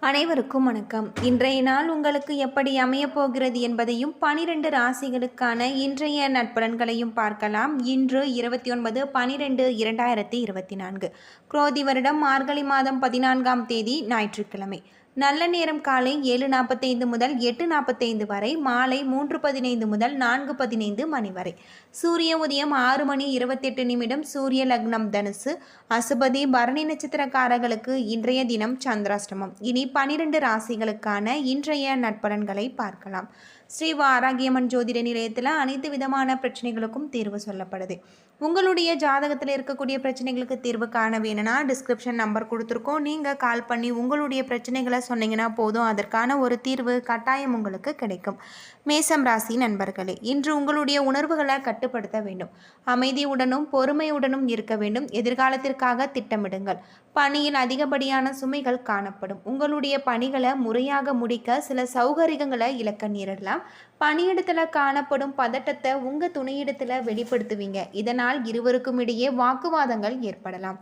அனைவருக்கும் வணக்கம். இன்றைய நாள் உங்களுக்கு எப்படி அமையப் போகிறது என்பதையும் பனிரெண்டு ராசிகளுக்கான இன்றைய நட்பலன்களையும் பார்க்கலாம். இன்று இருபத்தி ஒன்பது பனிரெண்டு இரண்டாயிரத்தி இருபத்தி நான்கு. குரோதி வருடம் மார்கழி மாதம் பதினான்காம் தேதி ஞாயிற்றுக்கிழமை. நல்ல நேரம் காலை ஏழு நாற்பத்தைந்து முதல் எட்டு நாற்பத்தைந்து வரை மாலை மூன்று பதினைந்து முதல் நான்கு பதினைந்து மணி வரை. சூரிய உதயம் ஆறு மணி இருபத்தெட்டு நிமிடம் சூரிய லக்னம் தனுசு. அசுபதி பரணி நட்சத்திரக்காரர்களுக்கு இன்றைய தினம் சந்திராஷ்டமம். இனி பனிரெண்டு ராசிகளுக்கான இன்றைய நட்பலன்களை பார்க்கலாம். ஸ்ரீ வாராகியம்மன் ஜோதிட நிலையத்தில் அனைத்து விதமான பிரச்சனைகளுக்கும் தீர்வு சொல்லப்படுது. உங்களுடைய ஜாதகத்தில் இருக்கக்கூடிய பிரச்சனைகளுக்கு தீர்வு காண வேணும்னா டிஸ்கிரிப்ஷன் நம்பர் கொடுத்துருக்கோம். நீங்கள் கால் பண்ணி உங்களுடைய பிரச்சனைகளை சொன்னீங்கன்னா போதும். அதற்கான ஒரு தீர்வு கட்டாயம் உங்களுக்கு கிடைக்கும். மேசம் ராசி நண்பர்களே இன்று உங்களுடைய உணர்வுகளை கட்டுப்படுத்த வேண்டும். அமைதியுடனும் பொறுமையுடனும் இருக்க வேண்டும். எதிர்காலத்திற்காக திட்டமிடுங்கள். பணியில் அதிகப்படியான சுமைகள் காணப்படும். உங்களுடைய பணிகளை முறையாக முடிக்க சில சௌகரியங்களை இழக்க நேரிடலாம். பணியிடத்தில் காணப்படும் பதட்டத்தை உங்கள் துணையிடத்தில் வெளிப்படுத்துவீங்க. இதனால் இருவருக்கும் இடையே வாக்குவாதங்கள் ஏற்படலாம்.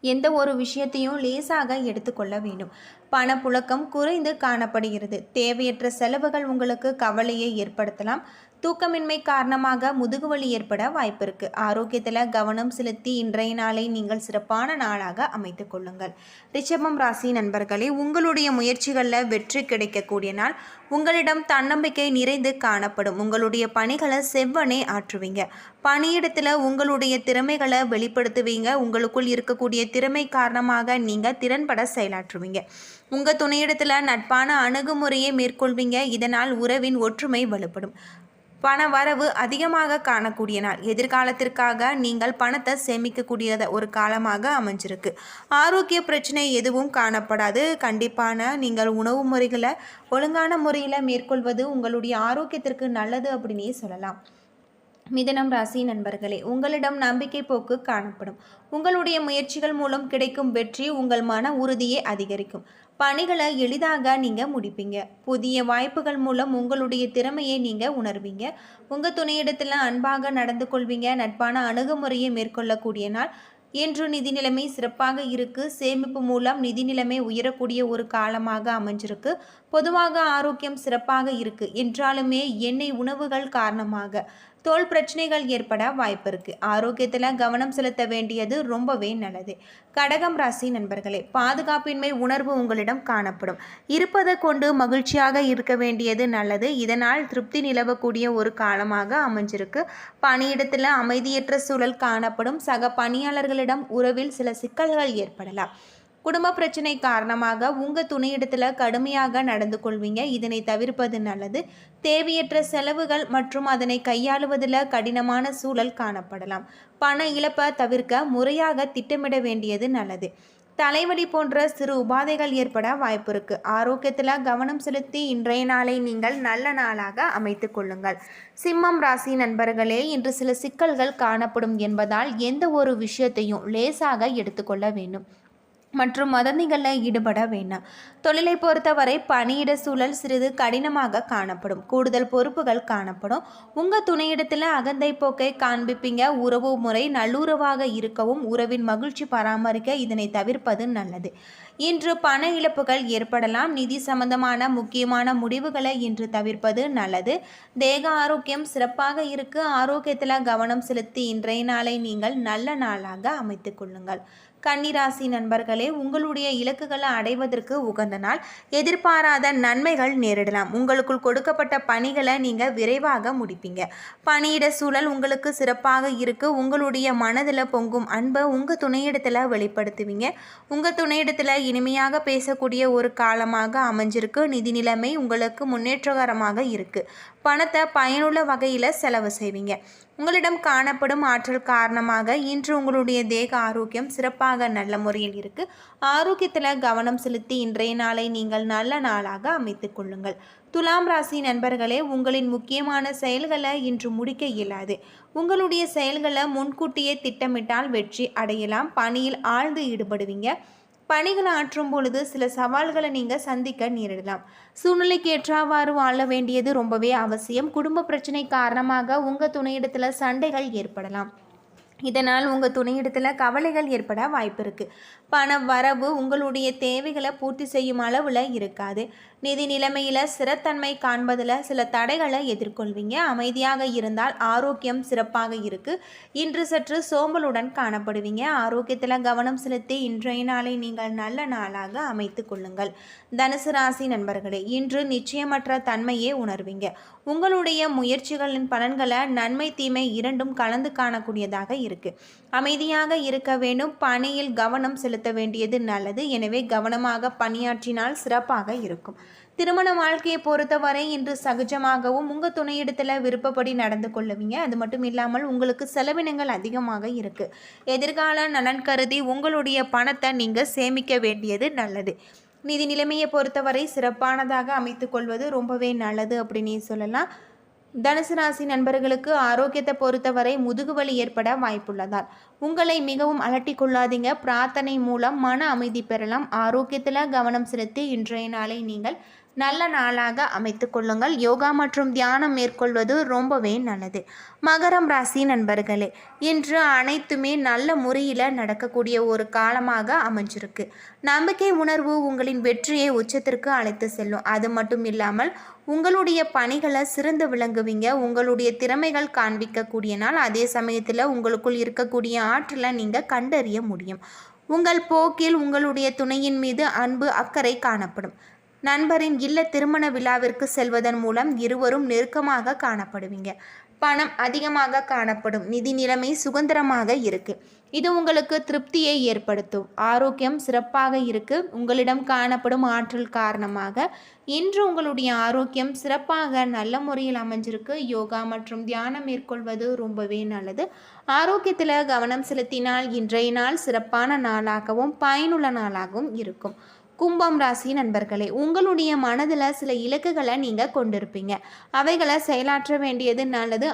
எந்த ஒரு விஷயத்தையும் லேசாக எடுத்துக்கொள்ள வேண்டும். பணப்புழக்கம் குறைந்து காணப்படுகிறது. தேவையற்ற செலவுகள் உங்களுக்கு கவலையை ஏற்படுத்தலாம். தூக்கமின்மை காரணமாக முதுகுவலி ஏற்பட வாய்ப்பு இருக்கு ஆரோக்கியத்தில் கவனம் செலுத்தி இன்றைய நாளை நீங்கள் சிறப்பான நாளாக அமைத்துக் கொள்ளுங்கள். ரிஷபம் ராசி நண்பர்களே உங்களுடைய முயற்சிகளில் வெற்றி கிடைக்கக்கூடிய நாள். உங்களிடம் தன்னம்பிக்கை நிறைந்து காணப்படும். உங்களுடைய பணிகளை செவ்வனே ஆற்றுவீங்க. பணியிடத்தில் உங்களுடைய திறமைகளை வெளிப்படுத்துவீங்க. உங்களுக்குள் இருக்கக்கூடிய திறமை காரணமாக நீங்கள் திறன்பட செயலாற்றுவீங்க. உங்கள் துணையிடத்தில் நட்பான அணுகுமுறையை மேற்கொள்வீங்க. இதனால் உறவின் ஒற்றுமை வலுப்படும். பண வரவு அதிகமாக காணக்கூடிய நாள் எதிர்காலத்திற்காக நீங்கள் பணத்தை சேமிக்கக்கூடியத ஒரு காலமாக அமைஞ்சிருக்கு. ஆரோக்கிய பிரச்சனை எதுவும் காணப்படாது. கண்டிப்பான நீங்கள் உணவு முறைகளை ஒழுங்கான முறையில் மேற்கொள்வது உங்களுடைய ஆரோக்கியத்திற்கு நல்லது அப்படின்னே சொல்லலாம். மிதனம் ராசி நண்பர்களே உங்களிடம் நம்பிக்கை போக்கு காணப்படும். உங்களுடைய முயற்சிகள் மூலம் கிடைக்கும் வெற்றி உங்கள் மன உறுதியை அதிகரிக்கும். பணிகளை எளிதாக நீங்கள் முடிப்பீங்க. புதிய வாய்ப்புகள் மூலம் உங்களுடைய திறமையை நீங்கள் உணர்வீங்க. உங்கள் துணையிடத்தில் அன்பாக நடந்து கொள்வீங்க. நட்பான அணுகுமுறையை மேற்கொள்ளக்கூடிய நாள். இன்று நிதி நிலைமை சிறப்பாக இருக்கு. சேமிப்பு மூலம் நிதி நிலைமை உயரக்கூடிய ஒரு காலமாக அமைஞ்சிருக்கு. பொதுவாக ஆரோக்கியம் சிறப்பாக இருக்கு. என்றாலுமே எண்ணெய் உணவுகள் காரணமாக. தோல் பிரச்சனைகள் ஏற்பட வாய்ப்பு இருக்கு. ஆரோக்கியத்தில் கவனம் செலுத்த வேண்டியது ரொம்பவே நல்லது. கடகம் ராசி நண்பர்களே பாதுகாப்பின்மை உணர்வு உங்களிடம் காணப்படும். இருப்பதை கொண்டு மகிழ்ச்சியாக இருக்க வேண்டியது நல்லது. இதனால் திருப்தி நிலவக்கூடிய ஒரு காலமாக அமைஞ்சிருக்கு. பணியிடத்தில் அமைதியற்ற சூழல் காணப்படும். சக பணியாளர்களிடம் உறவில் சில சிக்கல்கள் ஏற்படலாம். குடும்ப பிரச்சனை காரணமாக உங்கள் துணையிடத்தில் கடுமையாக நடந்து கொள்வீங்க. இதனை தவிர்ப்பது நல்லது. தேவையற்ற செலவுகள் மற்றும் அதனை கையாளுவதில் கடினமான சூழல் காணப்படலாம். பண இழப்பை தவிர்க்க முறையாக திட்டமிட வேண்டியது நல்லது. தலைவலி போன்ற சிறு உபாதைகள் ஏற்பட வாய்ப்பு இருக்கு. ஆரோக்கியத்தில் கவனம் செலுத்தி இன்றைய நாளை நீங்கள் நல்ல நாளாக அமைத்து கொள்ளுங்கள். சிம்மம் ராசி நண்பர்களே இன்று சில சிக்கல்கள் காணப்படும் என்பதால் எந்த ஒரு விஷயத்தையும் லேசாக எடுத்துக்கொள்ள வேண்டும். மற்றும் மதந்திகளில் ஈடுபட வேண்டாம். தொழிலை பொறுத்தவரை பணியிட சூழல் சிறிது கடினமாக காணப்படும். கூடுதல் பொறுப்புகள் காணப்படும். உங்கள் துணையிடத்தில் அகந்தை போக்கை காண்பிப்பீங்க. உறவு முறை நல்லுறவாக இருக்கவும் உறவின் மகிழ்ச்சி பராமரிக்க இதனை தவிர்ப்பது நல்லது. இன்று பண இழப்புகள் ஏற்படலாம். நிதி சம்பந்தமான முக்கியமான முடிவுகளை இன்று தவிர்ப்பது நல்லது. தேக ஆரோக்கியம் சிறப்பாக இருக்கு. ஆரோக்கியத்தில் கவனம் செலுத்தி இன்றைய நாளை நீங்கள் நல்ல நாளாக அமைத்துக் கொள்ளுங்கள். கன்னிராசி நண்பர்களே உங்களுடைய இலக்குகளை அடைவதற்கு உகந்த நாள். எதிர்பாராத நன்மைகள் நேரிடலாம். உங்களுக்குள் கொடுக்கப்பட்ட பணிகளை நீங்கள் விரைவாக முடிப்பீங்க. பணியிட சூழல் உங்களுக்கு சிறப்பாக இருக்கு. உங்களுடைய மனதில் பொங்கும் அன்பை உங்கள் துணையிடத்தில் வெளிப்படுத்துவீங்க. உங்கள் துணையிடத்தில் இனிமையாக பேசக்கூடிய ஒரு காலமாக அமைஞ்சிருக்கு. நிதி நிலைமை உங்களுக்கு முன்னேற்றகரமாக இருக்குது பணத்தை பயனுள்ள வகையில் செலவு செய்வீங்க. உங்களிடம் காணப்படும் ஆற்றல் காரணமாக இன்று உங்களுடைய தேக ஆரோக்கியம் சிறப்பாக நல்ல முறையில் இருக்குது ஆரோக்கியத்தில் கவனம் செலுத்தி இன்றைய நாளை நீங்கள் நல்ல நாளாக அமைத்து கொள்ளுங்கள். துலாம் ராசி நண்பர்களே உங்களின் முக்கியமான செயல்களை இன்று முடிக்க இயலாது. உங்களுடைய செயல்களை முன்கூட்டியே திட்டமிட்டால் வெற்றி அடையலாம். பணியில் ஆழ்ந்து ஈடுபடுவீங்க. பணிகளை ஆற்றும் பொழுது சில சவால்களை நீங்கள் சந்திக்க நேரிடலாம். சூழ்நிலைக்கு ஏற்றாவாறு வாழ வேண்டியது ரொம்பவே அவசியம். குடும்ப பிரச்சனை காரணமாக உங்கள் துணையிடத்தில் சண்டைகள் ஏற்படலாம். இதனால் உங்கள் துணையிடத்தில் கவலைகள் ஏற்பட வாய்ப்பு இருக்குது பண வரவு உங்களுடைய தேவைகளை பூர்த்தி செய்யும் அளவில் இருக்காது. நிதி நிலைமையில் சிறத்தன்மை காண்பதில் சில தடைகளை எதிர்கொள்வீங்க. அமைதியாக இருந்தால் ஆரோக்கியம் சிறப்பாக இருக்குது இன்று சற்று சோம்பலுடன் காணப்படுவீங்க. ஆரோக்கியத்தில் கவனம் செலுத்தி இன்றைய நாளை நீங்கள் நல்ல நாளாக அமைத்து கொள்ளுங்கள். தனுசு ராசி நண்பர்களே இன்று நிச்சயமற்ற தன்மையே உணர்வீங்க. உங்களுடைய முயற்சிகளின் பலன்களை நன்மை தீமை இரண்டும் கலந்து காணக்கூடியதாக இருக்கு. அமைதியாக இருக்க வேண்டும். பணியில் கவனம் செலுத்த வேண்டியது நல்லது. எனவே கவனமாக பணியாற்றினால் சிறப்பாக இருக்கும். திருமண வாழ்க்கையை பொறுத்தவரை இன்று சகஜமாகவும் உங்கள் துணையிடத்தில் விருப்பப்படி நடந்து கொள்ளுவீங்க. அது மட்டும் இல்லாமல் உங்களுக்கு செலவினங்கள் அதிகமாக இருக்குது எதிர்கால நலன் கருதி உங்களுடைய பணத்தை நீங்கள் சேமிக்க வேண்டியது நல்லது. நிதி நிலைமையை பொறுத்தவரை சிறப்பானதாக அமைத்துக்கொள்வது ரொம்பவே நல்லது அப்படின்னு சொல்லலாம். தனுசு ராசி நண்பர்களுக்கு ஆரோக்கியத்தை பொறுத்தவரை முதுகுவலி ஏற்பட வாய்ப்புள்ளதால் உங்களை மிகவும் அலட்டி கொள்ளாதீங்க. பிரார்த்தனை மூலம் மன அமைதி பெறலாம். ஆரோக்கியத்தில் கவனம் செலுத்தி இன்றைய நாளை நீங்கள் நல்ல நாளாக அமைத்து கொள்ளுங்கள். யோகா மற்றும் தியானம் மேற்கொள்வது ரொம்பவே நல்லது. மகரம் ராசி நண்பர்களே இன்று அனைத்துமே நல்ல முறையில் நடக்கக்கூடிய ஒரு காலமாக அமைஞ்சிருக்கு. நம்பிக்கை உணர்வு உங்களின் வெற்றியை உச்சத்திற்கு அழைத்து செல்லும். அது மட்டும் இல்லாமல் உங்களுடைய பணிகளை சிறந்து விளங்குவீங்க. உங்களுடைய திறமைகள் காண்பிக்கக்கூடிய நாள். அதே சமயத்தில் உங்களுக்குள் இருக்கக்கூடிய ஆற்றலை நீங்கள் கண்டறிய முடியும். உங்கள் போக்கில் உங்களுடைய துணையின் மீது அன்பு அக்கறை காணப்படும். நண்பரின் இல்ல திருமண விழாவிற்கு செல்வதன் மூலம் இருவரும் நெருக்கமாக காணப்படுவீங்க. பணம் அதிகமாக காணப்படும். நிதி நிலைமை சுதந்திரமாக இருக்கு. இது உங்களுக்கு திருப்தியை ஏற்படுத்தும். ஆரோக்கியம் சிறப்பாக இருக்கு. உங்களிடம் காணப்படும் ஆற்றல் காரணமாக இன்று உங்களுடைய ஆரோக்கியம் சிறப்பாக நல்ல முறையில் அமைஞ்சிருக்கு. யோகா மற்றும் தியானம் மேற்கொள்வது ரொம்பவே நல்லது. ஆரோக்கியத்தில் கவனம் செலுத்தினால் இன்றைய நாள் சிறப்பான நாளாகவும் பயனுள்ள நாளாகவும் இருக்கும். கும்பம் ராசி நண்பர்களே உங்களுடைய மனதில் சில இலக்குகளை நீங்கள் கொண்டிருப்பீங்க. அவைகளை செயலாற்ற வேண்டியது நல்லது.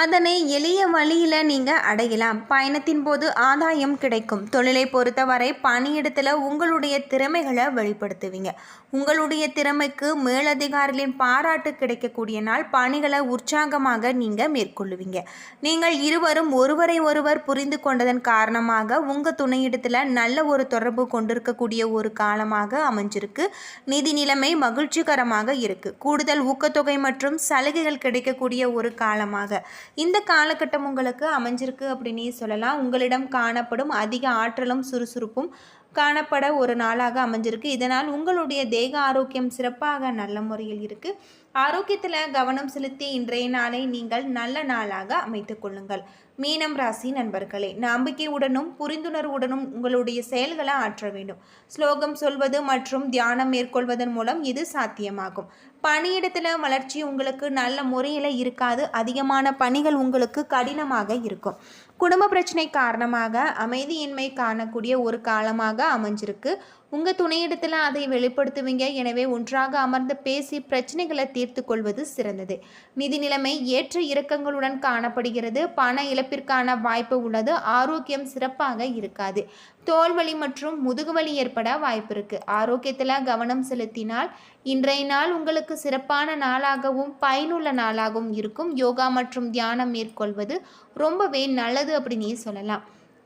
அதனை எளிய வழியில் நீங்கள் அடையலாம். பயணத்தின் போது ஆதாயம் கிடைக்கும். தொழிலை பொறுத்தவரை பணியிடத்தில் உங்களுடைய திறமைகளை வெளிப்படுத்துவீங்க. உங்களுடைய திறமைக்கு மேலதிகாரிகளின் பாராட்டு கிடைக்கக்கூடிய நாள் பணிகளை உற்சாகமாக நீங்கள் மேற்கொள்ளுவீங்க. நீங்கள் இருவரும் ஒருவரை ஒருவர் புரிந்து கொண்டதன் காரணமாக உங்கள் துணையிடத்தில் நல்ல ஒரு தொடர்பு கொண்டிருக்கக்கூடிய ஒரு காலமாக அமைஞ்சிருக்கு. நிதி நிலைமை மகிழ்ச்சிகரமாக இருக்குது கூடுதல் ஊக்கத்தொகை மற்றும் சலுகைகள் கிடைக்கக்கூடிய ஒரு காலமாக. இந்த காலகட்டம் உங்களுக்கு அமைஞ்சிருக்கு அப்படின்னு சொல்லலாம். உங்களிடம் காணப்படும் அதிக ஆற்றலும் சுறுசுறுப்பும் காணப்பட ஒரு நாளாக அமைஞ்சிருக்கு. இதனால் உங்களுடைய தேக ஆரோக்கியம் சிறப்பாக நல்ல முறையில் இருக்குது ஆரோக்கியத்தில் கவனம் செலுத்தி இன்றைய நாளை நீங்கள் நல்ல நாளாக அமைத்துக் கொள்ளுங்கள். மீனம் ராசி நண்பர்களே நம்பிக்கையுடனும் புரிந்துணர்வுடனும் உங்களுடைய செயல்களை ஆற்ற வேண்டும். ஸ்லோகம் சொல்வது மற்றும் தியானம் மேற்கொள்வதன் மூலம் இது சாத்தியமாகும். பணியிடத்தில் வளர்ச்சி உங்களுக்கு நல்ல முறையில் இருக்காது. அதிகமான பணிகள் உங்களுக்கு கடினமாக இருக்கும். குடும்ப பிரச்சனை காரணமாக அமைதியின்மை காணக்கூடிய ஒரு காலமாக அமைஞ்சிருக்கு. உங்கள் துணையிடத்தில் அதை வெளிப்படுத்துவீங்க. எனவே ஒன்றாக அமர்ந்து பேசி பிரச்சனைகளை தீர்த்து கொள்வது சிறந்தது. நிதி நிலைமை ஏற்ற இறக்கங்களுடன் காணப்படுகிறது. பண இழப்பிற்கான வாய்ப்பு உள்ளது. ஆரோக்கியம் சிறப்பாக இருக்காது. தோல்வலி மற்றும் முதுகுவலி ஏற்பட வாய்ப்பு இருக்குது ஆரோக்கியத்தில் கவனம் செலுத்தினால் இன்றைய நாள் உங்களுக்கு சிறப்பான நாளாகவும் பயனுள்ள நாளாகவும் இருக்கும். யோகா மற்றும் தியானம் மேற்கொள்வது ரொம்பவே நல்லது அப்படின்னே சொல்லலாம்.